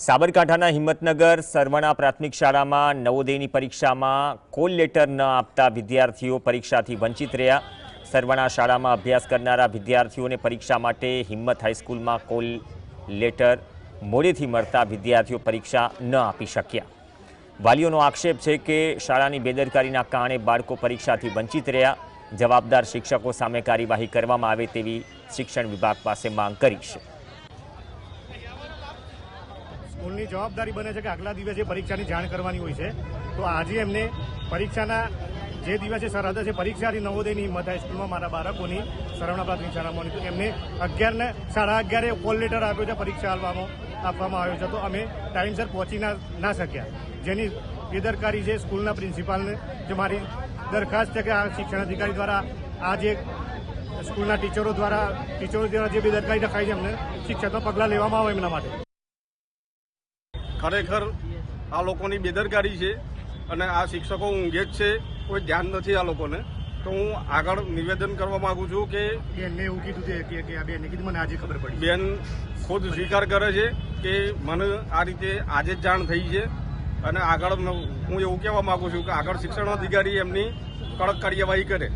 સાબરકાંઠાના હિંમતનગર સરવણા પ્રાથમિક શાળામાં નવોદયની પરીક્ષામાં કોલ લેટર ન આપતા વિદ્યાર્થીઓ પરીક્ષાથી વંચિત રહ્યા. સરવણા શાળામાં અભ્યાસ કરનારા વિદ્યાર્થીઓને પરીક્ષા માટે હિંમત હાઈસ્કૂલમાં કોલ લેટર મોડેથી મળતા વિદ્યાર્થીઓ પરીક્ષા ન આપી શક્યા. વાલીઓનો આક્ષેપ છે કે શાળાની બેદરકારીના કારણે બાળકો પરીક્ષાથી વંચિત રહ્યા. જવાબદાર શિક્ષકો સામે કાર્યવાહી કરવામાં આવે તેવી શિક્ષણ વિભાગ પાસે માંગ કરી છે. સ્કૂલની જવાબદારી બને છે કે આગલા દિવસે પરીક્ષાની જાણ કરવાની હોય છે, તો આજે એમને પરીક્ષાના જે દિવસે સરહદ છે, પરીક્ષાથી નવોદયની હિંમત હાઈસ્કૂલમાં મારા બાળકોની સરવણા પ્રાથમિક શાળામાં એમને અગિયારને, સાડા અગિયારે કોલ લેટર આપ્યો છે, પરીક્ષા આપવામાં આપવામાં આવ્યો છે. તો અમે ટાઈમસર પહોંચી ના ના શક્યા. જેની બેદરકારી છે સ્કૂલના પ્રિન્સિપાલને, જે મારી દરખાસ્ત છે કે આ શિક્ષણ અધિકારી દ્વારા, આ જે સ્કૂલના ટીચરો દ્વારા ટીચરો દ્વારા જે બેદરકારી રખાય છે, એમને શિક્ષકમાં પગલાં લેવામાં આવે એમના માટે. ખરેખર આ લોકોની બેદરકારી છે અને આ શિક્ષકો ઊંઘે જ છે. કોઈ ધ્યાન નથી આ લોકોને. તો હું આગળ નિવેદન કરવા માંગુ છું કે બેનને એવું કીધું છે કે કે આ બેનને કીધું મને આજે ખબર પડી. બેન ખુદ સ્વીકાર કરે છે કે મને આ રીતે આજે જ જાણ થઈ છે. અને આગળ હું એવું કહેવા માંગુ છું કે આગળ શિક્ષણ અધિકારી એમની કડક કાર્યવાહી કરે.